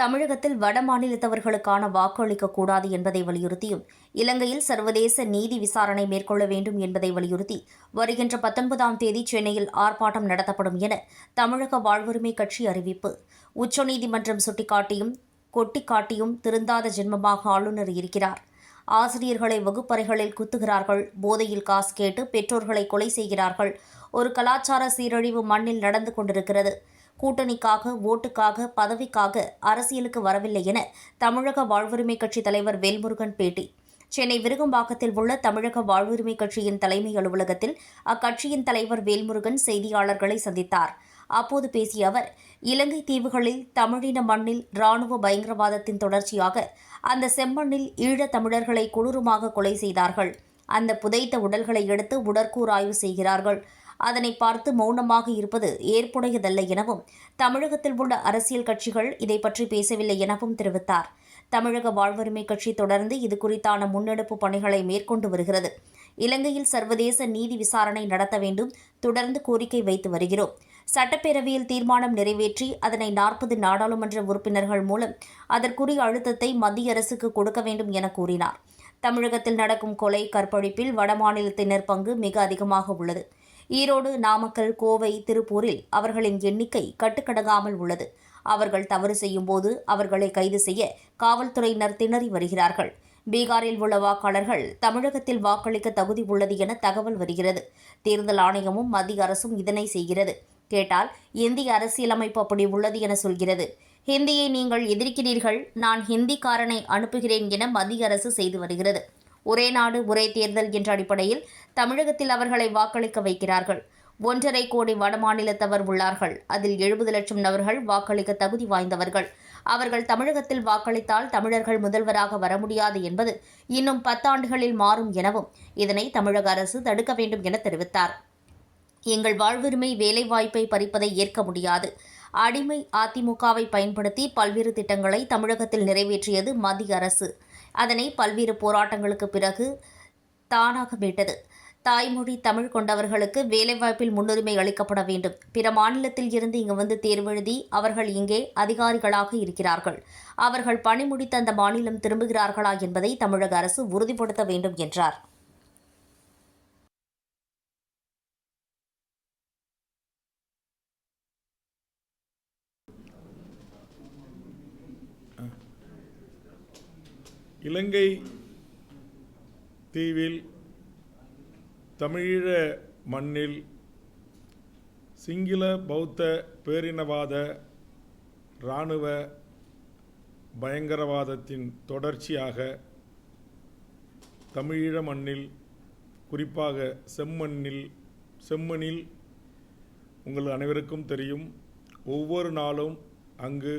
தமிழகத்தில் வட மாநிலத்தவர்களுக்கான வாக்கு என்பதை வலியுறுத்தியும் இலங்கையில் சர்வதேச நீதி விசாரணை மேற்கொள்ள வேண்டும் என்பதை வலியுறுத்தி வருகின்ற பத்தொன்பதாம் தேதி சென்னையில் ஆர்ப்பாட்டம் நடத்தப்படும் என தமிழக வாழ்வுரிமை கட்சி அறிவிப்பு. உச்சநீதிமன்றம் சுட்டிக்காட்டியும் கொட்டிக்காட்டியும் திருந்தாத ஜென்மமாக ஆளுநர் இருக்கிறார். ஆசிரியர்களை வகுப்பறைகளில் குத்துகிறார்கள் போதையில் காசு கேட்டு பெற்றோர்களை கொலை செய்கிறார்கள். ஒரு கலாச்சார சீரழிவு மண்ணில் நடந்து கொண்டிருக்கிறது. கூட்டணிக்காக ஓட்டுக்காக பதவிக்காக அரசியலுக்கு வரவில்லை என தமிழக வாழ்வுரிமை கட்சி தலைவர் வேல்முருகன் பேட்டி. சென்னை விருகம்பாக்கத்தில் உள்ள தமிழக வாழ்வுரிமை கட்சியின் தலைமை அலுவலகத்தில் அக்கட்சியின் தலைவர் வேல்முருகன் செய்தியாளர்களை சந்தித்தார். அப்போது பேசிய அவர் இலங்கை தீவுகளில் தமிழின மண்ணில் ராணுவ பயங்கரவாதத்தின் தொடர்ச்சியாக அந்த செம்மண்ணில் ஈழத் தமிழர்களை கொடூரமாக கொலை செய்தார்கள். அந்த புதைத்த உடல்களை எடுத்து உடற்கூறாய்வு செய்கிறார்கள். அதனை பார்த்து மௌனமாக இருப்பது ஏற்புடையதல்ல எனவும் தமிழகத்தில் உள்ள அரசியல் கட்சிகள் இதை பற்றி பேசவில்லை எனவும் தெரிவித்தார். தமிழக வாழ்வுரிமை கட்சி தொடர்ந்து இது குறித்தான முன்னெடுப்பு பணிகளை மேற்கொண்டு வருகிறது. இலங்கையில் சர்வதேச நீதி விசாரணை நடத்த வேண்டும் தொடர்ந்து கோரிக்கை வைத்து வருகிறோம். சட்டப்பேரவையில் தீர்மானம் நிறைவேற்றி அதனை நாற்பது நாடாளுமன்ற உறுப்பினர்கள் மூலம் அதற்குரிய அழுத்தத்தை மத்திய அரசுக்கு கொடுக்க வேண்டும் என கூறினார். தமிழகத்தில் நடக்கும் கொலை கற்பழிப்பில் வடமாநிலத்தினர் பங்கு மிக அதிகமாக உள்ளது. ஈரோடு நாமக்கல் கோவை திருப்பூரில் அவர்களின் எண்ணிக்கை கட்டுக்கடங்காமல் உள்ளது. அவர்கள் தவறு செய்யும்போது அவர்களை கைது செய்ய காவல்துறையினர் திணறி வருகிறார்கள். பீகாரில் உள்ள வாக்காளர்கள் தமிழகத்தில் வாக்களிக்க தகுதி உள்ளது என தகவல் வருகிறது. தேர்தல் ஆணையமும் மத்திய அரசும் இதனை செய்கிறது. கேட்டால் இந்திய அரசியலமைப்பு அப்படி உள்ளது என சொல்கிறது. ஹிந்தியை நீங்கள் எதிர்க்கிறீர்கள் நான் ஹிந்திக்காரனை அனுப்புகிறேன் என மத்திய அரசு செய்து வருகிறது. ஒரே நாடு ஒரே தேர்தல் என்ற அடிப்படையில் தமிழகத்தில் அவர்களை வாக்களிக்க வைக்கிறார்கள். ஒன்றரை கோடி வடமாநிலத்தவர் உள்ளார்கள். அதில் எழுபது லட்சம் நபர்கள் வாக்களிக்க தகுதி வாய்ந்தவர்கள். அவர்கள் தமிழகத்தில் வாக்களித்தால் தமிழர்கள் முதல்வராக வர முடியாது என்பது இன்னும் பத்தாண்டுகளில் மாறும் எனவும் இதனை தமிழக அரசு தடுக்க வேண்டும் என தெரிவித்தார். எங்கள் வாழ்வுரிமை வேலைவாய்ப்பை பறிப்பதை ஏற்க முடியாது. அடிமை அதிமுகவை பயன்படுத்தி பல்வேறு திட்டங்களை தமிழகத்தில் நிறைவேற்றியது மத்திய அரசு. அதனை பல்வேறு போராட்டங்களுக்கு பிறகு தானாக மீட்டது. தாய்மொழி தமிழ் கொண்டவர்களுக்கு வேலைவாய்ப்பில் முன்னுரிமை அளிக்கப்பட வேண்டும். பிற மாநிலத்தில் இருந்து இங்கு வந்து தேர்வெழுதி அவர்கள் இங்கே அதிகாரிகளாக இருக்கிறார்கள். அவர்கள் பணி முடித்த அந்த மாநிலம் திரும்புகிறார்களா என்பதை தமிழக அரசு உறுதிப்படுத்த வேண்டும் என்றார். இலங்கை தீவில் தமிழீழ மண்ணில் சிங்கள பௌத்த பேரினவாத இராணுவ பயங்கரவாதத்தின் தொடர்ச்சியாக தமிழீழ மண்ணில் குறிப்பாக செம்மண்ணில் செம்மண்ணில் உங்கள் அனைவருக்கும் தெரியும். ஒவ்வொரு நாளும் அங்கு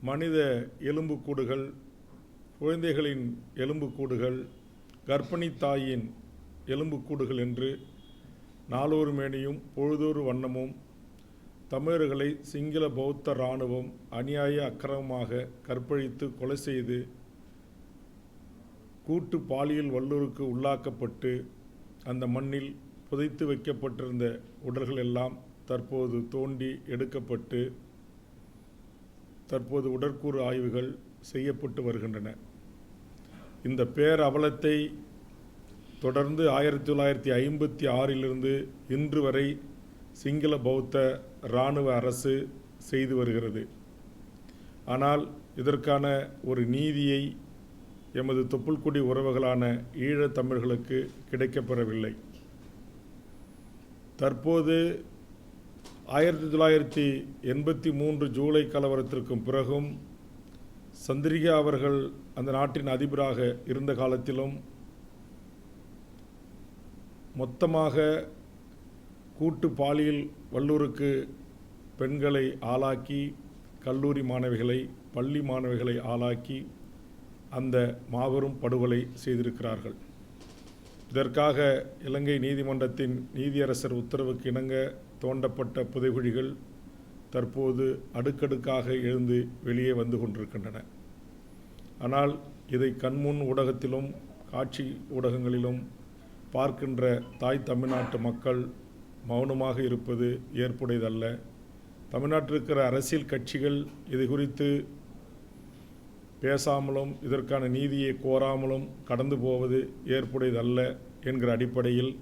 மனித எலும்புக்கூடுகள் குழந்தைகளின் எலும்புக்கூடுகள் கர்ப்பிணி தாயின் எலும்புக்கூடுகள் என்று நாளொரு மேனியும் பொழுதொரு வண்ணமும் தமிழர்களை சிங்கள பௌத்த இராணுவம் அநியாய அக்கிரமமாக கற்பழித்து கொலை செய்து கூட்டு பாலியல் வல்லூருக்கு உள்ளாக்கப்பட்டு அந்த மண்ணில் புதைத்து வைக்கப்பட்டிருந்த உடல்கள் எல்லாம் தற்போது தோண்டி எடுக்கப்பட்டு தற்போது உடற்கூறு ஆய்வுகள் செய்யப்பட்டு வருகின்றன. இந்த பேரவலத்தை தொடர்ந்து ஆயிரத்தி தொள்ளாயிரத்தி ஐம்பத்தி ஆறிலிருந்து இன்று வரை சிங்கள பௌத்த இராணுவ அரசு செய்து வருகிறது. ஆனால் இதற்கான ஒரு நீதியை எமது தொப்புள்குடி உறவுகளான ஈழத் தமிழர்களுக்கு கிடைக்கப்பெறவில்லை. தற்போது ஆயிரத்தி தொள்ளாயிரத்தி எண்பத்தி மூன்று ஜூலை கலவரத்திற்கும் பிறகும் சந்திரிகா அவர்கள் அந்த நாட்டின் அதிபராக இருந்த காலத்திலும் மொத்தமாக கூட்டு பாலியல் வல்லூருக்கு பெண்களை ஆளாக்கி கல்லூரி மாணவிகளை பள்ளி மாணவிகளை ஆளாக்கி அந்த மாபெரும் படுகொலை செய்திருக்கிறார்கள். இதற்காக இலங்கை நீதிமன்றத்தின் நீதியரசர் உத்தரவுக்கு இணங்க தோண்டப்பட்ட புதைகுழிகள் தற்போது அடுக்கடுக்காக எழுந்து வெளியே வந்து கொண்டிருக்கின்றன. ஆனால் இதை கண்முன் ஊடகத்திலும் காட்சி ஊடகங்களிலும் பார்க்கின்ற தாய் தமிழ்நாட்டு மக்கள் மௌனமாக இருப்பது ஏற்புடையதல்ல. தமிழ்நாட்டில் இருக்கிற அரசியல் கட்சிகள் இது குறித்து பேசாமலும் இதற்கான நீதியை கோராமலும் கடந்து போவது ஏற்புடையதல்ல என்கிற அடிப்படையில்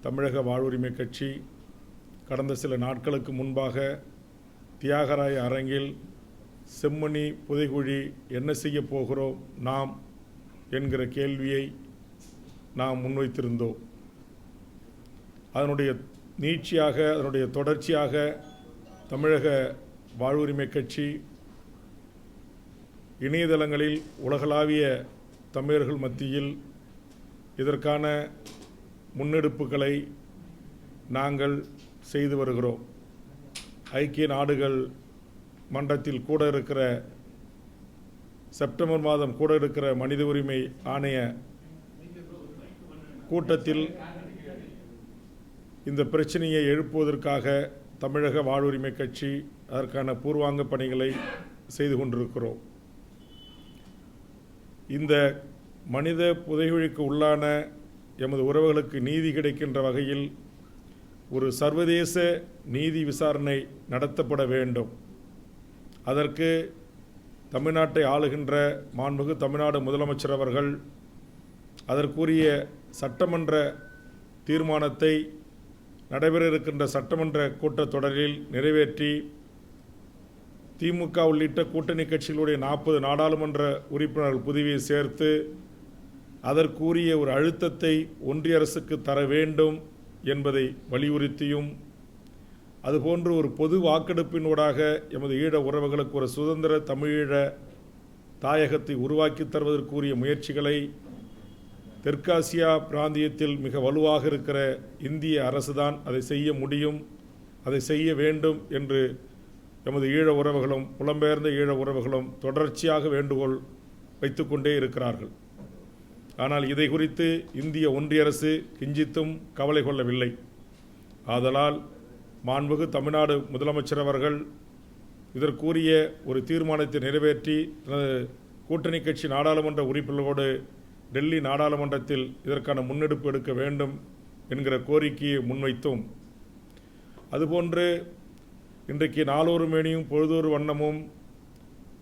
தமிழக வாழ்வுரிமை கட்சி கடந்த சில நாட்களுக்கு முன்பாக தியாகராய அரங்கில் செம்மணி புதைகுழி என்ன செய்ய போகிறோம் நாம் என்கிற கேள்வியை நாம் முன்வைத்திருந்தோம். அதனுடைய நீட்சியாக அதனுடைய தொடர்ச்சியாக தமிழக வாழ்வுரிமை கட்சி இணையதளங்களில் உலகளாவிய தமிழர்கள் மத்தியில் இதற்கான முன்னெடுப்புகளை நாங்கள் செய்து வருகிறோம். ஐக்கிய நாடுகள் மன்றத்தில் கூட இருக்கிற செப்டம்பர் மாதம் கூட இருக்கிற மனித உரிமை ஆணைய கூட்டத்தில் இந்த பிரச்சனையை எழுப்புவதற்காக தமிழக வாழ்வுரிமை கட்சி அதற்கான பூர்வாங்க பணிகளை செய்து கொண்டிருக்கிறோம். இந்த மனித புதைகுழிக்கு உள்ளான எமது உறவுகளுக்கு நீதி கிடைக்கின்ற வகையில் ஒரு சர்வதேச நீதி விசாரணை நடத்தப்பட வேண்டும். அதற்கு தமிழ்நாட்டை ஆளுகின்ற மாண்புகு தமிழ்நாடு முதலமைச்சர் அவர்கள் அதற்குரிய சட்டமன்ற தீர்மானத்தை நடைபெற இருக்கின்ற சட்டமன்ற கூட்டத்தொடரில் நிறைவேற்றி திமுக உள்ளிட்ட கூட்டணி கட்சிகளுடைய நாற்பது நாடாளுமன்ற உறுப்பினர்கள் புதுவியை சேர்த்து அதற்குரிய ஒரு அழுத்தத்தை ஒன்றிய அரசுக்கு தர வேண்டும். என்பதை வலியுறுத்தியும் அதுபோன்று ஒரு பொது வாக்கெடுப்பினூடாக எமது ஈழ உறவுகளுக்கு ஒரு சுதந்திர தமிழீழ தாயகத்தை உருவாக்கி தருவதற்குரிய முயற்சிகளை தெற்காசியா பிராந்தியத்தில் மிக வலுவாக இருக்கிற இந்திய அரசுதான் அதை செய்ய முடியும் அதை செய்ய வேண்டும் என்று எமது ஈழ உறவுகளும் புலம்பெயர்ந்த ஈழ உறவுகளும் தொடர்ச்சியாக வேண்டுகோள் வைத்துக்கொண்டே இருக்கிறார்கள். ஆனால் இதை குறித்து இந்திய ஒன்றிய அரசு கிஞ்சித்தும் கவலை கொள்ளவில்லை. ஆதலால் மாண்புகு தமிழ்நாடு முதலமைச்சர் அவர்கள் இதற்குரிய ஒரு தீர்மானத்தை நிறைவேற்றி தனது கூட்டணி கட்சி நாடாளுமன்ற உறுப்பினர்களோடு டெல்லி நாடாளுமன்றத்தில் இதற்கான முன்னெடுப்பு எடுக்க வேண்டும் என்கிற கோரிக்கையை முன்வைத்தும். அதுபோன்று இன்றைக்கு நாளொரு மேனியும் பொழுதொரு வண்ணமும்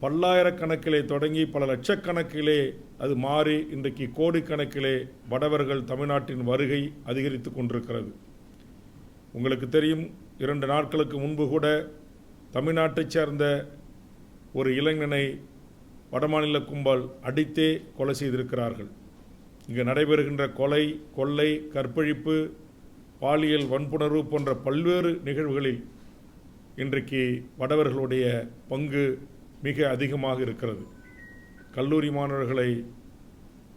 பல்லாயிரக்கணக்கிலே தொடங்கி பல லட்சக்கணக்கிலே அது மாறி இன்றைக்கு கோடிக்கணக்கிலே வடவர்கள் தமிழ்நாட்டின் வருகை அதிகரித்து கொண்டிருக்கிறது. உங்களுக்கு தெரியும் இரண்டு நாட்களுக்கு முன்பு கூட தமிழ்நாட்டைச் சேர்ந்த ஒரு இளைஞனை வடமாநில கும்பல் அடித்தே கொலை செய்திருக்கிறார்கள். இங்கு நடைபெறுகின்ற கொலை கொள்ளை கற்பழிப்பு பாலியல் வன்புணர்வு போன்ற பல்வேறு நிகழ்வுகளில் இன்றைக்கு வடவர்களுடைய பங்கு மிக அதிகமாக இருக்கிறது. கல்லூரி மாணவர்களை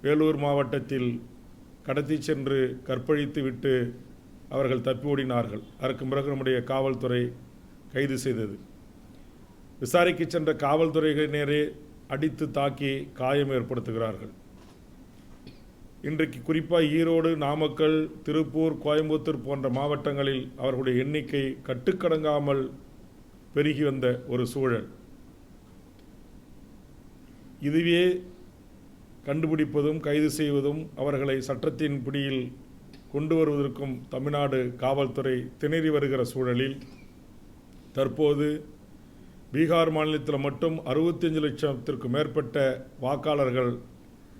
வேலூர் மாவட்டத்தில் கடத்தி சென்று கற்பழித்து விட்டு அவர்கள் தப்பி ஓடினார்கள். அதற்கு பிறகு நம்முடைய காவல்துறை கைது செய்தது. விசாரிக்க சென்ற காவல்துறையினரே அடித்து தாக்கி காயம் ஏற்படுத்துகிறார்கள். இன்றைக்கு குறிப்பாக ஈரோடு நாமக்கல் திருப்பூர் கோயம்புத்தூர் போன்ற மாவட்டங்களில் அவர்களுடைய எண்ணிக்கை கட்டுக்கடங்காமல் பெருகி வந்த ஒரு சூழல். இதுவே கண்டுபிடிப்பதும் கைது செய்வதும் அவர்களை சட்டத்தின் பிடியில் கொண்டு வருவதற்கும் தமிழ்நாடு காவல்துறை திணறி வருகிற சூழலில் தற்போது பீகார் மாநிலத்தில் மட்டும் அறுபத்தஞ்சு லட்சத்திற்கு மேற்பட்ட வாக்காளர்கள்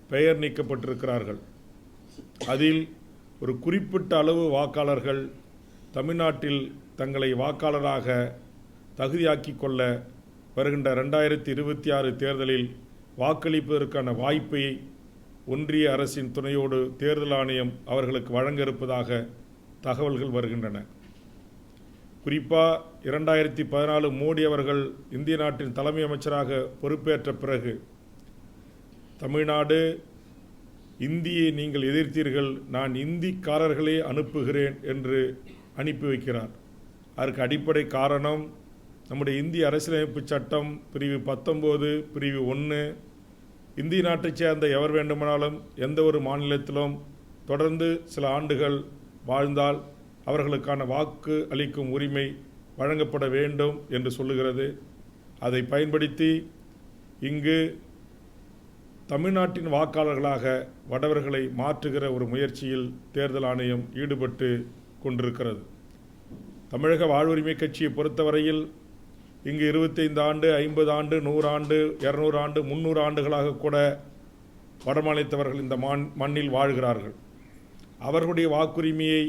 பெயர் நீக்கப்பட்டிருக்கிறார்கள். அதில் ஒரு குறிப்பிட்ட அளவு வாக்காளர்கள் தமிழ்நாட்டில் தங்களை வாக்காளராக தகுதியாக்கி கொள்ள வருகின்ற ரெண்டாயிரத்தி இருபத்தி ஆறு தேர்தலில் வாக்களிப்பதற்கான வாய்ப்பை ஒன்றிய அரசின் துணையோடு தேர்தல் ஆணையம் அவர்களுக்கு வழங்க இருப்பதாக தகவல்கள் வருகின்றன. குறிப்பாக இரண்டாயிரத்தி பதினாலு மோடி அவர்கள் இந்திய நாட்டின் தலைமை அமைச்சராக பொறுப்பேற்ற பிறகு தமிழ்நாடு இந்தியை நீங்கள் எதிர்த்தீர்கள் நான் இந்திக்காரர்களே அனுப்புகிறேன் என்று அனுப்பி வைக்கிறார். அதற்கு அடிப்படை காரணம் நம்முடைய இந்திய அரசியலமைப்பு சட்டம் பிரிவு பத்தொம்போது பிரிவு ஒன்று இந்திய நாட்டைச் சேர்ந்த எவர் வேண்டுமானாலும் எந்த ஒரு மாநிலத்திலும் தொடர்ந்து சில ஆண்டுகள் வாழ்ந்தால் அவர்களுக்கான வாக்கு அளிக்கும் உரிமை வழங்கப்பட வேண்டும் என்று சொல்லுகிறது. அதை பயன்படுத்தி இங்கு தமிழ்நாட்டின் வாக்காளர்களாக வடவர்களை மாற்றுகிற ஒரு முயற்சியில் தேர்தல் ஆணையம் ஈடுபட்டு கொண்டிருக்கிறது. தமிழக வாழ்வுரிமை கட்சியை பொறுத்தவரையில் இங்கு இருபத்தைந்து ஆண்டு ஐம்பது ஆண்டு நூறாண்டு இரநூறு ஆண்டு முந்நூறு ஆண்டுகளாக கூட வடமாநிலத்தவர்கள் இந்த மண் மண்ணில் வாழ்கிறார்கள். அவர்களுடைய வாக்குரிமையை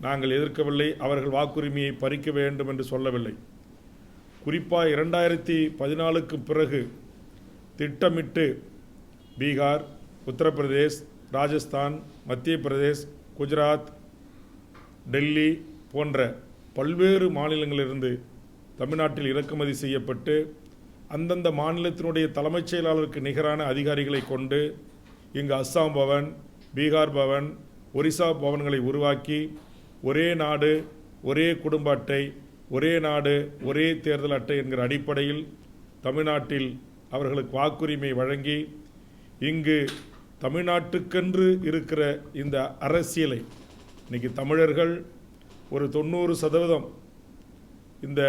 நாங்கள் எதிர்க்கவில்லை அவர்கள் வாக்குரிமையை பறிக்க வேண்டும் என்று சொல்லவில்லை. குறிப்பாக இரண்டாயிரத்தி பதினாலுக்கு பிறகு திட்டமிட்டு பீகார் உத்தரப்பிரதேஷ் ராஜஸ்தான் மத்திய பிரதேஷ் குஜராத் டெல்லி போன்ற பல்வேறு மாநிலங்களிலிருந்து தமிழ்நாட்டில் இறக்குமதி செய்யப்பட்டு அந்தந்த மாநிலத்தினுடைய தலைமைச் செயலாளருக்கு நிகரான அதிகாரிகளை கொண்டு இங்கு அஸ்ஸாம் பவன் பீகார் பவன் ஒரிசா பவன்களை உருவாக்கி ஒரே நாடு ஒரே குடும்ப அட்டை ஒரே நாடு ஒரே தேர்தல் அட்டை என்கிற அடிப்படையில் தமிழ்நாட்டில் அவர்களுக்கு வாக்குரிமை வழங்கி இங்கு தமிழ்நாட்டுக்கென்று இருக்கிற இந்த அரசியலை இன்னைக்கு தமிழர்கள் ஒரு தொண்ணூறு சதவீதம் இந்த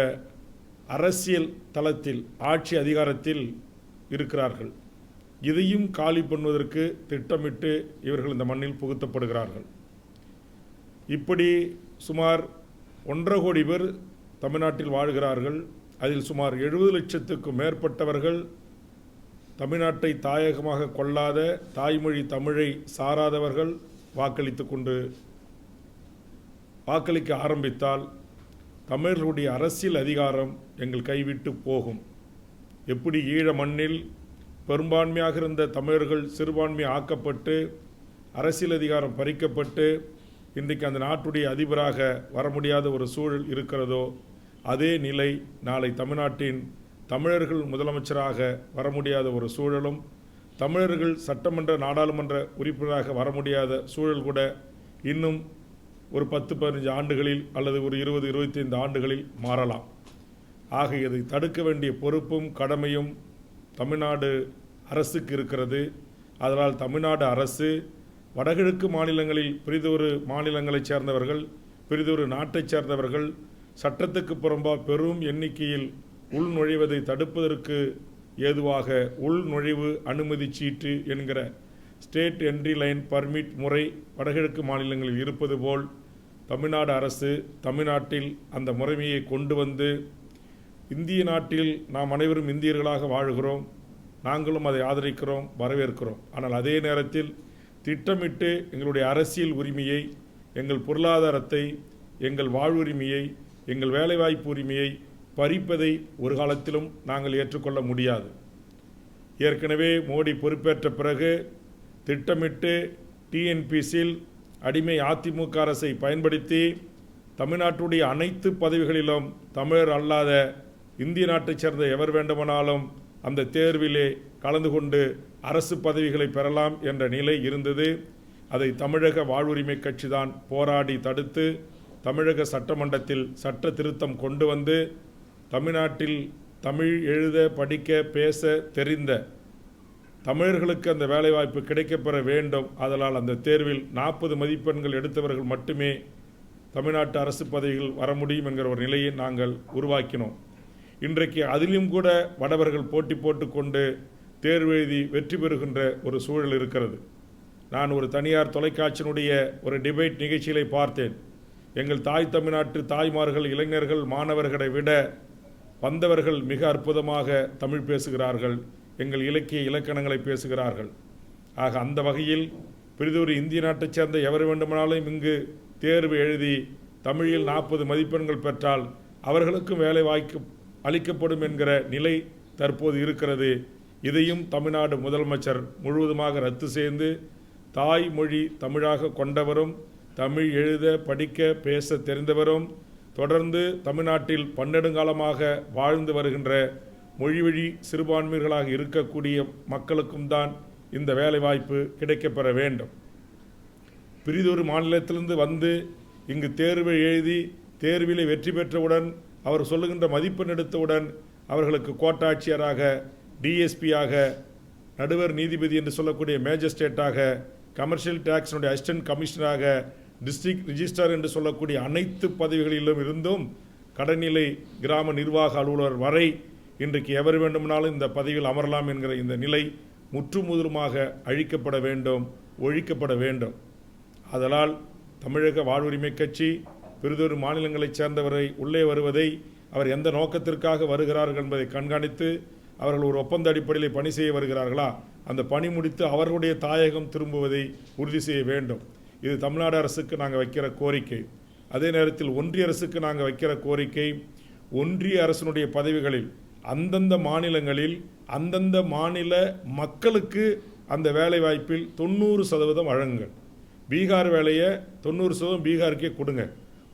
அரசியல் தளத்தில் ஆட்சி அதிகாரத்தில் இருக்கிறார்கள். இதையும் காலி பண்ணுவதற்கு திட்டமிட்டு இவர்கள் இந்த மண்ணில் புகுத்தப்படுகிறார்கள். இப்படி சுமார் ஒன்றரை கோடி பேர் தமிழ்நாட்டில் வாழ்கிறார்கள். அதில் சுமார் எழுபது லட்சத்துக்கும் மேற்பட்டவர்கள் தமிழ்நாட்டை தாயகமாக கொள்ளாத தாய்மொழி தமிழை சாராதவர்கள் வாக்களித்து கொண்டு வாக்களிக்க ஆரம்பித்தால் தமிழர்களுடைய அரசியல் அதிகாரம் எங்கள் கைவிட்டு போகும். எப்படி ஈழ மண்ணில் பெரும்பான்மையாக இருந்த தமிழர்கள் சிறுபான்மை ஆக்கப்பட்டு அரசியல் அதிகாரம் பறிக்கப்பட்டு இன்றைக்கு அந்த நாட்டுடைய அதிபராக வர முடியாத ஒரு சூழல் இருக்கிறதோ அதே நிலை நாளை தமிழ்நாட்டின் தமிழர்கள் முதலமைச்சராக வர முடியாத ஒரு சூழலும் தமிழர்கள் சட்டமன்ற நாடாளுமன்ற உறுப்பினராக வர முடியாத சூழல் கூட இன்னும் ஒரு பத்து பதினஞ்சு ஆண்டுகளில் அல்லது ஒரு இருபது இருபத்தைந்து ஆண்டுகளில் மாறலாம். ஆக இதை தடுக்க வேண்டிய பொறுப்பும் கடமையும் தமிழ்நாடு அரசுக்கு இருக்கிறது. அதனால் தமிழ்நாடு அரசு வடகிழக்கு மாநிலங்களில் பெரிதொரு மாநிலங்களைச் சேர்ந்தவர்கள் பெரிதொரு நாட்டைச் சேர்ந்தவர்கள் சட்டத்துக்கு புறம்பாக பெரும் எண்ணிக்கையில் உள் நுழைவதை தடுப்பதற்கு ஏதுவாக உள் நுழைவு அனுமதி சீட்டு என்கிற ஸ்டேட் என்ட்ரி லைன் பர்மிட் முறை வடகிழக்கு மாநிலங்களில் இருப்பது போல் தமிழ்நாடு அரசு தமிழ்நாட்டில் அந்த முறைமையை கொண்டு வந்து இந்திய நாட்டில் நாம் அனைவரும் இந்தியர்களாக வாழ்கிறோம் நாங்களும் அதை ஆதரிக்கிறோம் வரவேற்கிறோம். ஆனால் அதே நேரத்தில் திட்டமிட்டு எங்களுடைய அரசியல் உரிமையை எங்கள் பொருளாதாரத்தை எங்கள் வாழ்வுரிமையை எங்கள் வேலைவாய்ப்பு உரிமையை பறிப்பதை ஒரு காலத்திலும் நாங்கள் ஏற்றுக்கொள்ள முடியாது. ஏற்கனவே மோடி பொறுப்பேற்ற பிறகு திட்டமிட்டு டிஎன்பிசியில் அடிமை அதிமுக அரசை பயன்படுத்தி தமிழ்நாட்டுடைய அனைத்து பதவிகளிலும் தமிழர் அல்லாத இந்திய நாட்டைச் சேர்ந்த எவர் வேண்டுமானாலும் அந்த தேர்விலே கலந்து கொண்டு அரசு பதவிகளை பெறலாம் என்ற நிலை இருந்தது. அதை தமிழக வாழ்வுரிமை கட்சி தான் போராடி தடுத்து தமிழக சட்டமன்றத்தில் சட்ட திருத்தம் கொண்டு வந்து தமிழ்நாட்டில் தமிழ் எழுத படிக்க பேச தெரிந்த தமிழர்களுக்கு அந்த வேலைவாய்ப்பு கிடைக்கப்பெற வேண்டும். அதனால் அந்த தேர்வில் நாற்பது மதிப்பெண்கள் எடுத்தவர்கள் மட்டுமே தமிழ்நாட்டு அரசு பதவிகள் வர முடியும் என்கிற ஒரு நிலையை நாங்கள் உருவாக்கினோம். இன்றைக்கு அதிலும் கூட வடவர்கள் போட்டி போட்டுக்கொண்டு தேர்வு எழுதி வெற்றி பெறுகின்ற ஒரு சூழல் இருக்கிறது. நான் ஒரு தனியார் தொலைக்காட்சியினுடைய ஒரு டிபேட் நிகழ்ச்சிகளை பார்த்தேன். எங்கள் தாய் தமிழ்நாட்டு தாய்மார்கள் இளைஞர்கள் மாணவர்களை விட வந்தவர்கள் மிக அற்புதமாக தமிழ் பேசுகிறார்கள். எங்கள் இலக்கிய இலக்கணங்களை பேசுகிறார்கள். ஆக அந்த வகையில் பெரிதொரு இந்திய நாட்டைச் சேர்ந்த எவர் வேண்டுமானாலும் இங்கு தேர்வு எழுதி தமிழில் நாற்பது மதிப்பெண்கள் பெற்றால் அவர்களுக்கும் வேலை வாய்ப்பு அளிக்கப்படும் என்கிற நிலை தற்போது இருக்கிறது. இதையும் தமிழ்நாடு முதலமைச்சர் முழுவதுமாக ரத்து செய்து தாய்மொழி தமிழாக கொண்டவரும் தமிழ் எழுத படிக்க பேச தெரிந்தவரும் தொடர்ந்து தமிழ்நாட்டில் பன்னெடுங்காலமாக வாழ்ந்து வருகின்ற மொழிவழி சிறுபான்மையர்களாக இருக்கக்கூடிய மக்களுக்கும் தான் இந்த வேலைவாய்ப்பு கிடைக்கப்பெற வேண்டும். பிரிதொரு மாநிலத்திலிருந்து வந்து இங்கு தேர்வை எழுதி தேர்விலே வெற்றி பெற்றவுடன் அவர் சொல்லுகின்ற மதிப்பெண் எடுத்தவுடன் அவர்களுக்கு கோட்டாட்சியராக டிஎஸ்பியாக நடுவர் நீதிபதி என்று சொல்லக்கூடிய மேஜிஸ்ட்ரேட்டாக கமர்ஷியல் டேக்ஸினுடைய அசிஸ்டன்ட் கமிஷனராக டிஸ்ட்ரிக்ட் ரிஜிஸ்ட்ரார் என்று சொல்லக்கூடிய அனைத்து பதவிகளிலும் இருந்தும் கடைநிலை கிராம நிர்வாக அலுவலர் வரை இன்றைக்கு எவர் வேண்டுமானாலும் இந்த பதவியில் அமரலாம் என்கிற இந்த நிலை முற்றுமுதலுமாக அழிக்கப்பட வேண்டும் ஒழிக்கப்பட வேண்டும். அதனால் தமிழக வாழ்வுரிமை கட்சி பெரிதொரு மாநிலங்களைச் சேர்ந்தவரை உள்ளே வருவதை அவர் எந்த நோக்கத்திற்காக வருகிறார்கள் என்பதை கண்காணித்து அவர்கள் ஒரு ஒப்பந்த அடிப்படையில் பணி செய்ய வருகிறார்களா? அந்த பணி முடித்து அவர்களுடைய தாயகம் திரும்புவதை உறுதி செய்ய வேண்டும். இது தமிழ்நாடு அரசுக்கு நாங்கள் வைக்கிற கோரிக்கை. அதே நேரத்தில் ஒன்றிய அரசுக்கு நாங்கள் வைக்கிற கோரிக்கை ஒன்றிய அரசினுடைய பதவிகளில் அந்தந்த மாநிலங்களில் அந்தந்த மாநில மக்களுக்கு அந்த வேலை வாய்ப்பில் தொண்ணூறு சதவீதம் வழங்குங்கள். பீகார் வேலையை தொண்ணூறு சதவீதம் பீகாருக்கே கொடுங்க.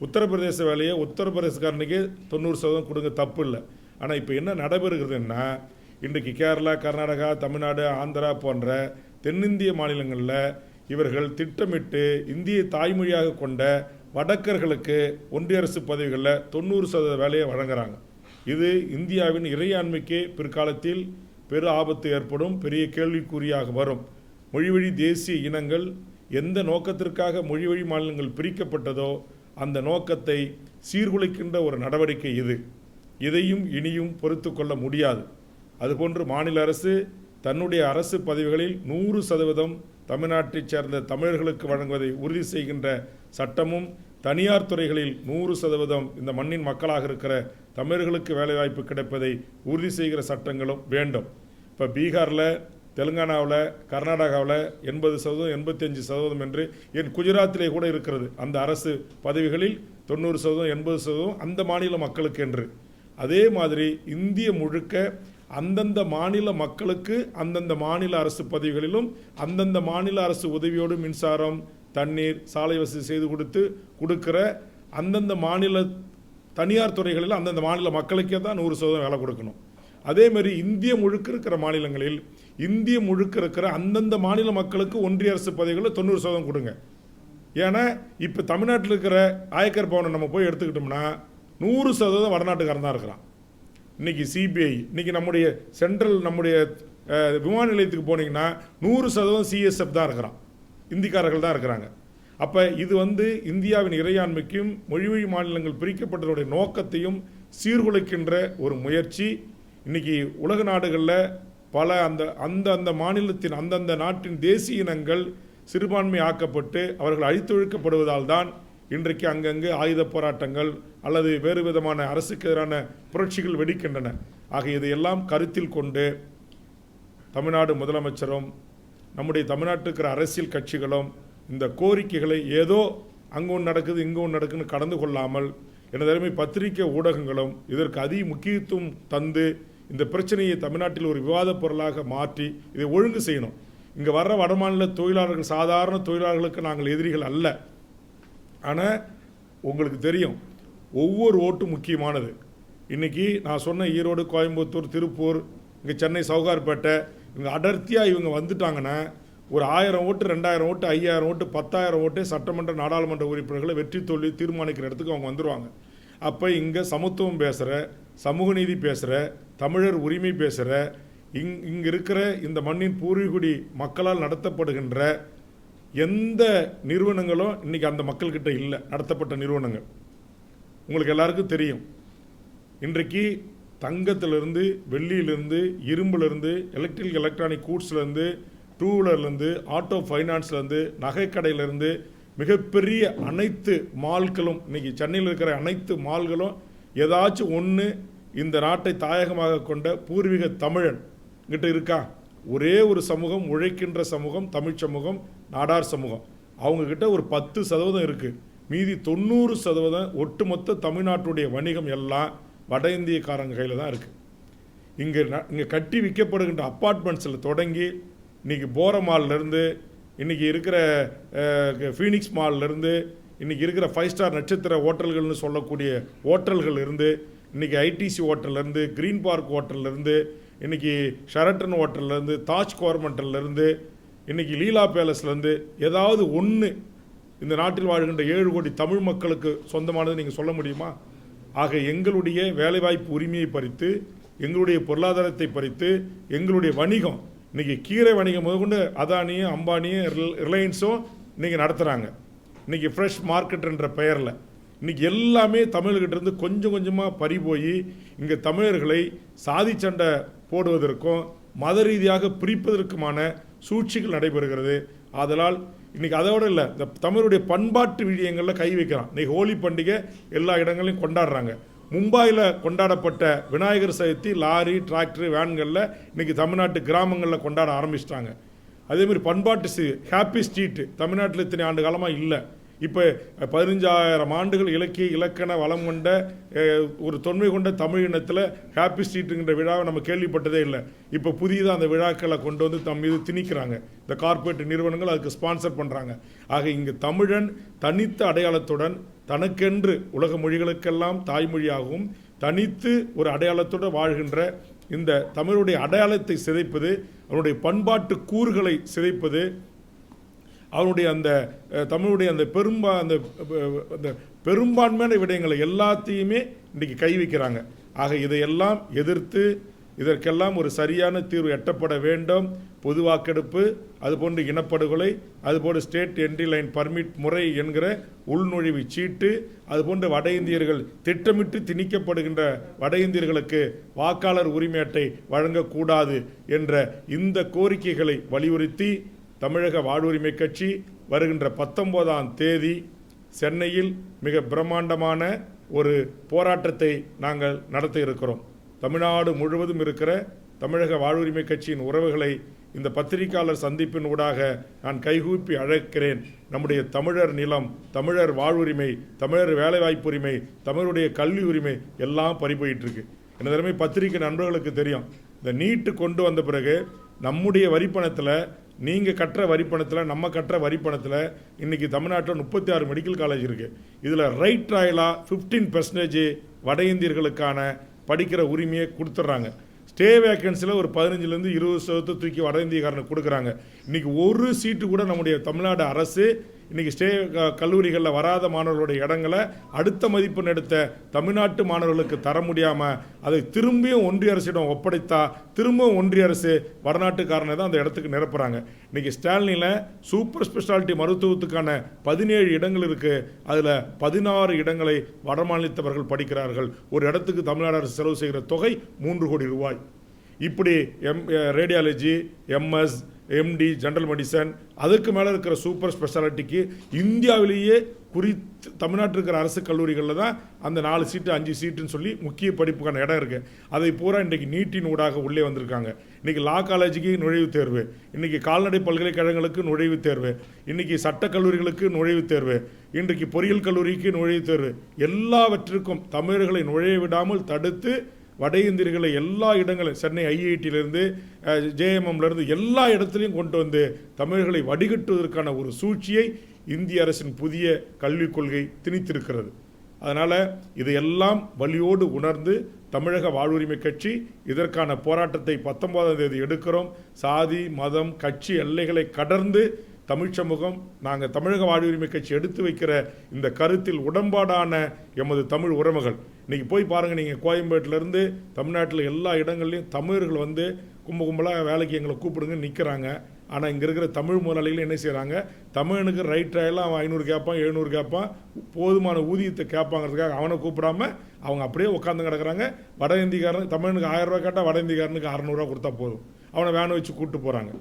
உத்தரப்பிரதேச வேலையை உத்தரப்பிரதேசக்காரனுக்கே தொண்ணூறு சதவீதம் கொடுங்க தப்பு இல்லை. ஆனால் இப்போ என்ன நடைபெறுகிறதுன்னா இன்றைக்கு கேரளா கர்நாடகா தமிழ்நாடு ஆந்திரா போன்ற தென்னிந்திய மாநிலங்களில் இவர்கள் திட்டமிட்டு இந்திய தாய்மொழியாக கொண்ட வடக்கர்களுக்கு ஒன்றிய அரசு பதவிகளில் தொண்ணூறு சதவீத வேலையை வழங்குறாங்க. இது இந்தியாவின் இறையாண்மைக்கே பிற்காலத்தில் பெரு ஆபத்து ஏற்படும் பெரிய கேள்விக்குறியாக வரும். மொழிவழி தேசிய இனங்கள் எந்த நோக்கத்திற்காக மொழிவழி மாநிலங்கள் பிரிக்கப்பட்டதோ அந்த நோக்கத்தை சீர்குலைக்கின்ற ஒரு நடவடிக்கை இது. இதையும் இனியும் பொறுத்து கொள்ள முடியாது. அதுபோன்று மாநில அரசு தன்னுடைய அரசு பதவிகளில் நூறு சதவீதம் தமிழ்நாட்டைச் சேர்ந்த தமிழர்களுக்கு வழங்குவதை உறுதி செய்கின்ற சட்டமும் தனியார் துறைகளில் நூறு சதவீதம் இந்த மண்ணின் மக்களாக இருக்கிற தமிழர்களுக்கு வேலைவாய்ப்பு கிடைப்பதை உறுதி செய்கிற சட்டங்களும் வேண்டும். இப்போ பீகாரில் தெலுங்கானாவில் கர்நாடகாவில் எண்பது சதவீதம் எண்பத்தஞ்சு சதவீதம் என்று என் குஜராத்திலே கூட இருக்கிறது. அந்த அரசு பதவிகளில் தொண்ணூறு சதவீதம் எண்பது சதவீதம் அந்த மாநில மக்களுக்கு என்று. அதே மாதிரி இந்திய முழுக்க அந்தந்த மாநில மக்களுக்கு அந்தந்த மாநில அரசு பதவிகளிலும் அந்தந்த மாநில அரசு உதவியோடு மின்சாரம் தண்ணீர் சாலை வசதி செய்து கொடுத்து கொடுக்குற அந்தந்த மாநில தனியார் துறைகளில் அந்தந்த மாநில மக்களுக்கே தான் நூறு சதவீதம் வேலை கொடுக்கணும். அதே மாதிரி இந்திய முழுக்க இருக்கிற மாநிலங்களில் இந்திய முழுக்க இருக்கிற அந்தந்த மாநில மக்களுக்கு ஒன்றிய அரசு பதவிகளில் தொண்ணூறு சதவீதம் கொடுங்க. ஏன்னா இப்போ தமிழ்நாட்டில் இருக்கிற ஆயக்கர் பவனை நம்ம போய் எடுத்துக்கிட்டோம்னா நூறு சதவீதம் வடநாட்டுக்காரன் தான் இருக்கிறான். இன்றைக்கி சிபிஐ இன்றைக்கி நம்முடைய சென்ட்ரல் நம்முடைய விமான நிலையத்துக்கு போனீங்கன்னா நூறு சதவீதம் சிஎஸ்எஃப் தான் இருக்கிறான். இந்திக்காரர்கள் தான் இருக்கிறாங்க. அப்போ இது வந்து இந்தியாவின் இறையாண்மைக்கும் மொழிவழி மாநிலங்கள் பிரிக்கப்பட்டதனுடைய நோக்கத்தையும் சீர்குலைக்கின்ற ஒரு முயற்சி. இன்னைக்கு உலக நாடுகளில் பல அந்த அந்த அந்த மாநிலத்தின் அந்தந்த நாட்டின் தேசிய இனங்கள் சிறுபான்மை ஆக்கப்பட்டு அவர்கள் அழித்தொழிக்கப்படுவதால் தான் இன்றைக்கு அங்கங்கு ஆயுத போராட்டங்கள் அல்லது வேறு விதமான அரசுக்கு எதிரான புரட்சிகள் வெடிக்கின்றன. ஆக இதையெல்லாம் கருத்தில் கொண்டு தமிழ்நாடு முதலமைச்சரும் நம்முடைய தமிழ்நாட்டில் இருக்கிற அரசியல் கட்சிகளும் இந்த கோரிக்கைகளை ஏதோ அங்கே ஒன்று நடக்குது இங்கே ஒன்று நடக்குதுன்னு கடந்து கொள்ளாமல் எனது அருமை பத்திரிகை ஊடகங்களும் இதற்கு அதிக முக்கியத்துவம் தந்து இந்த பிரச்சனையை தமிழ்நாட்டில் ஒரு விவாதப் பொருளாக மாற்றி இதை ஒழுங்கு செய்யணும். இங்கே வர்ற வடமாநில தொழிலாளர்கள் சாதாரண தொழிலாளர்களுக்கு நாங்கள் எதிரிகள் அல்ல. ஆனால் உங்களுக்கு தெரியும் ஒவ்வொரு ஓட்டும் முக்கியமானது. இன்றைக்கி நான் சொன்ன ஈரோடு கோயம்புத்தூர் திருப்பூர் இங்கே சென்னை சவுகார்பேட்டை இவங்க அடர்த்தியாக இவங்க வந்துட்டாங்கன்னா ஒரு ஆயிரம் ஓட்டு ரெண்டாயிரம் ஓட்டு ஐயாயிரம் ஓட்டு பத்தாயிரம் ஓட்டு சட்டமன்ற நாடாளுமன்ற உறுப்பினர்களை வெற்றி தோல்வி தீர்மானிக்கிற இடத்துக்கு அவங்க வந்துடுவாங்க அப்போ இங்கே சமத்துவம் பேசுகிற சமூக நீதி பேசுகிற தமிழர் உரிமை பேசுகிற இங் இங்கே இருக்கிற இந்த மண்ணின் பூர்வீகுடி மக்களால் நடத்தப்படுகின்ற எந்த நிறுவனங்களும் இன்றைக்கி அந்த மக்கள்கிட்ட இல்லை நடத்தப்பட்ட நிறுவனங்கள். உங்களுக்கு எல்லாருக்கும் தெரியும். இன்றைக்கு தங்கத்திலிருந்து வெள்ளியிலிருந்து இரும்புலேருந்து எலக்ட்ரிக் எலக்ட்ரானிக் கூட்ஸ்லேருந்து டூ வீலர்லேருந்து ஆட்டோ ஃபைனான்ஸ்லேருந்து நகைக்கடையிலேருந்து மிகப்பெரிய அனைத்து மால்களும் இன்றைக்கி சென்னையில் இருக்கிற அனைத்து மால்களும் ஏதாச்சும் ஒன்று இந்த நாட்டை தாயகமாக கொண்ட பூர்வீக தமிழன் கிட்ட இருக்கா? ஒரே ஒரு சமூகம் உழைக்கின்ற சமூகம் தமிழ் சமூகம் நாடார் சமூகம். அவங்கக்கிட்ட ஒரு பத்து சதவீதம் இருக்குது மீதி தொண்ணூறு சதவீதம் ஒட்டுமொத்த தமிழ்நாட்டுடைய வணிகம் எல்லாம் வட இந்தியக்காரங்க கையில் தான் இருக்குது இங்கே ந- இங்கே கட்டி விற்கப்படுகின்ற அப்பார்ட்மெண்ட்ஸில் தொடங்கி இன்னைக்கு போர மால்லேருந்து இன்னைக்கு இருக்கிற ஃபீனிக்ஸ் மால்லேருந்து இன்னைக்கு இருக்கிற ஃபைவ் ஸ்டார் நட்சத்திர ஹோட்டல்கள்னு சொல்லக்கூடிய ஹோட்டல்கள் இருந்து இன்னைக்கு ஐடிசி ஹோட்டல்லேருந்து க்ரீன் பார்க் ஹோட்டல்லேருந்து இன்னைக்கு ஷரட்டன் ஹோட்டல்லேருந்து தாஜ் கோர்மெண்ட்லேருந்து இன்னைக்கு லீலா பேலஸ்லேருந்து ஏதாவது ஒன்று இந்த நாட்டில் வாழ்கின்ற ஏழு கோடி தமிழ் மக்களுக்கு சொந்தமானது நீங்கள் சொல்ல முடியுமா? ஆக எங்களுடைய வேலைவாய்ப்பு உரிமையை பறித்து எங்களுடைய பொருளாதாரத்தை பறித்து எங்களுடைய வணிகம் இன்னைக்கு கீரை வணிகம் முதற்கொண்டு அதானியும் அம்பானியும் ரிலையன்ஸும் இன்றைக்கி நடத்துகிறாங்க இன்றைக்கி ஃப்ரெஷ் மார்க்கெட்டுன்ற பெயரில். இன்றைக்கி எல்லாமே தமிழர்கிட்ட இருந்து கொஞ்சம் கொஞ்சமாக பறி போய் இங்கே தமிழர்களை சாதி சண்டை போடுவதற்கும் மத ரீதியாக பிரிப்பதற்குமான சூழ்ச்சிகள் நடைபெறுகிறது. ஆதலால் இன்றைக்கி அதோடு இல்லை இந்த தமிழுடைய பண்பாட்டு விடயங்களில் கை வைக்கிறான் இன்றைக்கி ஹோலி பண்டிகை எல்லா இடங்களையும் கொண்டாடுறாங்க. மும்பாயில் கொண்டாடப்பட்ட விநாயகர் சதுர்த்தி லாரி டிராக்டர் வேன்களில் இன்றைக்கி தமிழ்நாட்டு கிராமங்களில் கொண்டாட ஆரம்பிச்சிட்டாங்க. அதேமாதிரி பண்பாட்டு ஹாப்பி ஸ்ட்ரீட்டு தமிழ்நாட்டில் இத்தனை ஆண்டு காலமாக இல்லை. இப்போ பதினஞ்சாயிரம் ஆண்டுகள் இலக்கிய இலக்கண வளம் கொண்ட ஒரு தொன்மை கொண்ட தமிழ் இனத்தில் ஹாப்பி ஸ்ட்ரீட்டுங்கிற விழாவை நம்ம கேள்விப்பட்டதே இல்லை. இப்போ புதியதாக அந்த விழாக்களை கொண்டு வந்து தம் மீது திணிக்கிறாங்க. இந்த கார்ப்பரேட் நிறுவனங்கள் அதுக்கு ஸ்பான்சர் பண்ணுறாங்க ஆக இங்கு தமிழன் தனித்த அடையாளத்துடன் தனக்கென்று உலக மொழிகளுக்கெல்லாம் தாய்மொழியாகவும் தனித்து ஒரு அடையாளத்துடன் வாழ்கின்ற இந்த தமிழுடைய அடையாளத்தை சிதைப்பது அவனுடைய பண்பாட்டு கூறுகளை சிதைப்பது அவனுடைய அந்த தமிழுடைய அந்த பெரும்பா அந்த அந்த பெரும்பான்மையான விடயங்களை எல்லாத்தையுமே இன்றைக்கி கை வைக்கிறாங்க. ஆக இதையெல்லாம் எதிர்த்து இதற்கெல்லாம் ஒரு சரியான தீர்வு எட்டப்பட வேண்டும். பொது வாக்கெடுப்பு அதுபோன்று இனப்படுகொலை அதுபோன்று ஸ்டேட் என்ட்ரி லைன் பர்மிட் முறை என்கிற உள்நுழைவு சீட்டு அதுபோன்று வட இந்தியர்கள் திட்டமிட்டு திணிக்கப்படுகின்ற வட இந்தியர்களுக்கு வாக்காளர் உரிமையட்டை வழங்கக்கூடாது என்ற இந்த கோரிக்கைகளை வலியுறுத்தி தமிழக வாழ்வுரிமை கட்சி வருகின்ற பத்தொன்பதாம் தேதி சென்னையில் மிக பிரம்மாண்டமான ஒரு போராட்டத்தை நாங்கள் நடத்த இருக்கிறோம். தமிழ்நாடு முழுவதும் இருக்கிற தமிழக வாழ்வுரிமை கட்சியின் உறவுகளை இந்த பத்திரிகையாளர் சந்திப்பின் ஊடாக நான் கைகூப்பி அழைக்கிறேன். நம்முடைய தமிழர் நிலம் தமிழர் வாழ்வுரிமை தமிழர் வேலைவாய்ப்பு உரிமை தமிழருடைய கல்வி உரிமை எல்லாம் பறிபோயிட்டுருக்கு. இருக்கு தலைமை பத்திரிகை நண்பர்களுக்கு தெரியும். இந்த நீட்டு கொண்டு வந்த பிறகு நம்முடைய வரிப்பணத்தில் நீங்கள் கட்டுற வரிப்பணத்தில் நம்ம கட்டுற வரிப்பணத்தில் இன்றைக்கி தமிழ்நாட்டில் முப்பத்தி ஆறு மெடிக்கல் காலேஜ் இருக்குது இதில் ரைட் ராயலாக ஃபிஃப்டீன் பர்சன்டேஜ் வட இந்தியர்களுக்கான படிக்கிற உரிமையை கொடுத்துட்றாங்க. ஸ்டே வேக்கன்சியில் ஒரு பதினஞ்சுலேருந்து இருபது சதவீதத்தை தூக்கி வட இந்தியக்காரனுக்கு கொடுக்குறாங்க. இன்றைக்கி ஒரு சீட்டு கூட நம்முடைய தமிழ்நாடு அரசு இன்றைக்கி ஸ்டே க- கல்லூரிகளில் வராத மாணவர்களுடைய இடங்களை அடுத்த மதிப்பெண் எடுத்த தமிழ்நாட்டு மாணவர்களுக்கு தர முடியாமல் அதை திரும்பியும் ஒன்றிய அரசிடம் ஒப்படைத்தா திரும்பவும் ஒன்றிய அரசு வடநாட்டுக்காரனை தான் அந்த இடத்துக்கு நிரப்புறாங்க. இன்றைக்கி ஸ்டாலினில் சூப்பர் ஸ்பெஷாலிட்டி மருத்துவத்துக்கான பதினேழு இடங்கள் இருக்குது அதில் பதினாறு இடங்களை வடமாநிலத்தவர்கள் படிக்கிறார்கள். ஒரு இடத்துக்கு தமிழ்நாடு அரசு செலவு செய்கிற தொகை மூன்று கோடி ரூபாய். இப்படி M radiology MS MD general medicine அதுக்கு மேலே இருக்கிற சூப்பர் ஸ்பெஷாலிட்டிக்கு இந்தியாவிலேயே குறித்து தமிழ்நாட்டில் இருக்கிற அரசு கல்லூரிகளில் தான் அந்த நாலு சீட்டு அஞ்சு சீட்டுன்னு சொல்லி முக்கிய படிப்புக்கான இடம் இருக்குது அதை பூரா இன்றைக்கி நீட்டின் ஊடாக உள்ளே வந்திருக்காங்க. இன்றைக்கி லா காலேஜுக்கு நுழைவுத் தேர்வு. இன்றைக்கி கால்நடை பல்கலைக்கழகங்களுக்கு நுழைவுத் தேர்வு. இன்றைக்கி சட்ட கல்லூரிகளுக்கு நுழைவுத் தேர்வு. இன்றைக்கு பொறியியல் கல்லூரிக்கு நுழைவுத் தேர்வு. எல்லாவற்றிற்கும் தமிழர்களை நுழைய விடாமல் தடுத்து வட இந்தியர்களை எல்லா இடங்களும் சென்னை ஐஐடியிலேருந்து ஜேஎம்எம்லேருந்து எல்லா இடத்துலையும் கொண்டு வந்து தமிழர்களை வடிகட்டுவதற்கான ஒரு சூழ்ச்சியை இந்திய அரசின் புதிய கல்விக் கொள்கை திணித்திருக்கிறது. அதனால் இதையெல்லாம் வலியோடு உணர்ந்து தமிழக வாழ்வுரிமை கட்சி இதற்கான போராட்டத்தை பத்தொன்பதாம் தேதி எடுக்கிறோம். சாதி மதம் கட்சி எல்லைகளை கடந்து தமிழ் சமூகம் நாங்கள் தமிழக வாழ்வுரிமை கட்சி எடுத்து வைக்கிற இந்த கருத்தில் உடன்பாடான எமது தமிழ் உறவுகள். இன்றைக்கி போய் பாருங்கள் நீங்கள் கோயம்பேட்டிலேருந்து தமிழ்நாட்டில் எல்லா இடங்கள்லையும் தமிழர்கள் வந்து கும்ப கும்பலாக வேலைக்கு எங்களை கூப்பிடுங்க நிற்கிறாங்க ஆனால் இங்கே இருக்கிற தமிழ் முதலாளிகள் என்ன செய்கிறாங்க தமிழனுக்கு ரைட் ட்ரையெல்லாம் அவன் ஐநூறு கேட்பான் எழுநூறு கேட்பான் போதுமான ஊதியத்தை கேட்பாங்கிறதுக்காக அவனை கூப்பிடாம அவங்க அப்படியே உட்காந்து கிடக்கிறாங்க. வட இந்திக்காரன் தமிழனுக்கு ஆயிரம் ரூபா கேட்டால் வட இந்திக்காரனுக்கு அறநூறுவா கொடுத்தா போதும். அவனை வேனை வச்சு கூப்பிட்டு போகிறாங்க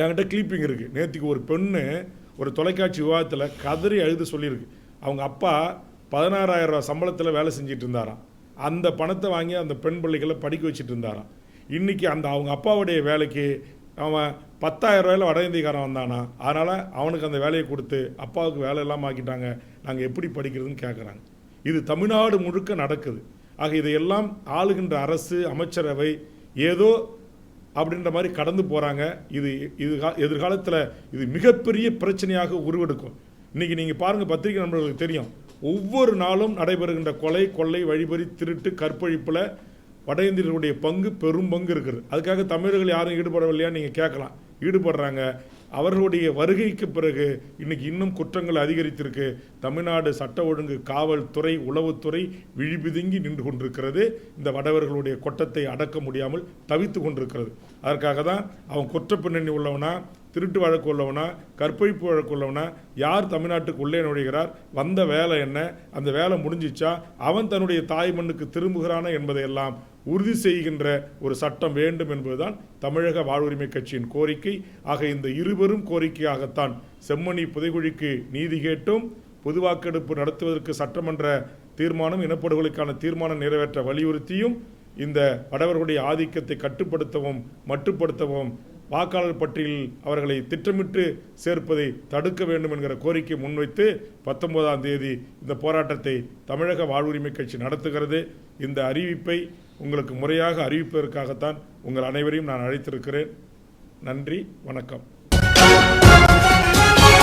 என்கிட்ட கிளிப்பிங் இருக்குது நேற்றுக்கு ஒரு பெண்ணு ஒரு தொலைக்காட்சி விவாதத்தில் கதறி அழுது சொல்லியிருக்கு. அவங்க அப்பா பதினாறாயிரம் ரூபா சம்பளத்தில் வேலை செஞ்சுட்டு இருந்தாராம். அந்த பணத்தை வாங்கி அந்த பெண் பிள்ளைகளை படிக்க வச்சுட்டு இருந்தாராம். இன்றைக்கி அந்த அவங்க அப்பாவுடைய வேலைக்கு அவன் பத்தாயிரம் ரூபாயில் வட இந்தியக்காரன் வந்தானா? அதனால் அவனுக்கு அந்த வேலையை கொடுத்து அப்பாவுக்கு வேலை இல்லாமல் ஆக்கிட்டாங்க. நாங்கள் எப்படி படிக்கிறதுன்னு கேட்குறாங்க இது தமிழ்நாடு முழுக்க நடக்குது. ஆக இதையெல்லாம் ஆளுகின்ற அரசு அமைச்சரவை ஏதோ அப்படின்ற மாதிரி கடந்து போகிறாங்க இது இது எதிர்காலத்தில் இது மிகப்பெரிய பிரச்சனையாக உருவெடுக்கும். இன்றைக்கி நீங்கள் பாருங்கள் பத்திரிகை நண்பர்களுக்கு தெரியும். ஒவ்வொரு நாளும் நடைபெறுகின்ற கொலை கொள்ளை வழிபறி திருட்டு கற்பழிப்பில் வட இந்தியர்களுடைய பங்கு பெரும் பங்கு இருக்குது. அதுக்காக தமிழர்கள் யாரும் ஈடுபடவில்லையான்னு நீங்கள் கேட்கலாம். ஈடுபடுறாங்க. அவர்களுடைய வருகைக்கு பிறகு இன்னைக்கு இன்னும் குற்றங்கள் அதிகரித்திருக்கு. தமிழ்நாடு சட்ட ஒழுங்கு காவல்துறை உளவுத்துறை விழிபிதுங்கி நின்று கொண்டிருக்கிறது. இந்த வடவர்களுடைய கொட்டத்தை அடக்க முடியாமல் தவித்து கொண்டிருக்கிறது. அதற்காக தான் அவன் குற்ற பின்னணி உள்ளவனா திருட்டு வழக்கு உள்ளவனா கற்பழிப்பு வழக்கு உள்ளவனா யார் தமிழ்நாட்டுக்கு உள்ளே நுழைகிறார் வந்த வேலை என்ன அந்த வேலை முடிஞ்சிச்சா அவன் தன்னுடைய தாய் மண்ணுக்கு திரும்புகிறானா என்பதையெல்லாம் உறுதி செய்கின்ற ஒரு சட்டம் வேண்டும் என்பதுதான் தமிழக வாழ்வுரிமை கட்சியின் கோரிக்கை. ஆக இந்த இருவரும் கோரிக்கையாகத்தான் செம்மணி புதைகுழிக்கு நீதி கேட்டும் பொது வாக்கெடுப்பு நடத்துவதற்கு சட்டமன்ற தீர்மானம் இனப்படுகொலைக்கான தீர்மானம் நிறைவேற்ற வலியுறுத்தியும் இந்த வடவர்களுடைய ஆதிக்கத்தை கட்டுப்படுத்தவும் மட்டுப்படுத்தவும் வாக்காளர் பட்டியலில் அவர்களை திட்டமிட்டு சேர்ப்பதை தடுக்க வேண்டும் என்கிற கோரிக்கை முன்வைத்து பத்தொன்பதாம் தேதி இந்த போராட்டத்தை தமிழக வாழ்வுரிமை கட்சி நடத்துகிறது. இந்த அறிவிப்பை உங்களுக்கு முறையாக அறிவிப்பதற்காகத்தான் உங்கள் அனைவரையும் நான் அழைத்திருக்கிறேன். நன்றி வணக்கம்.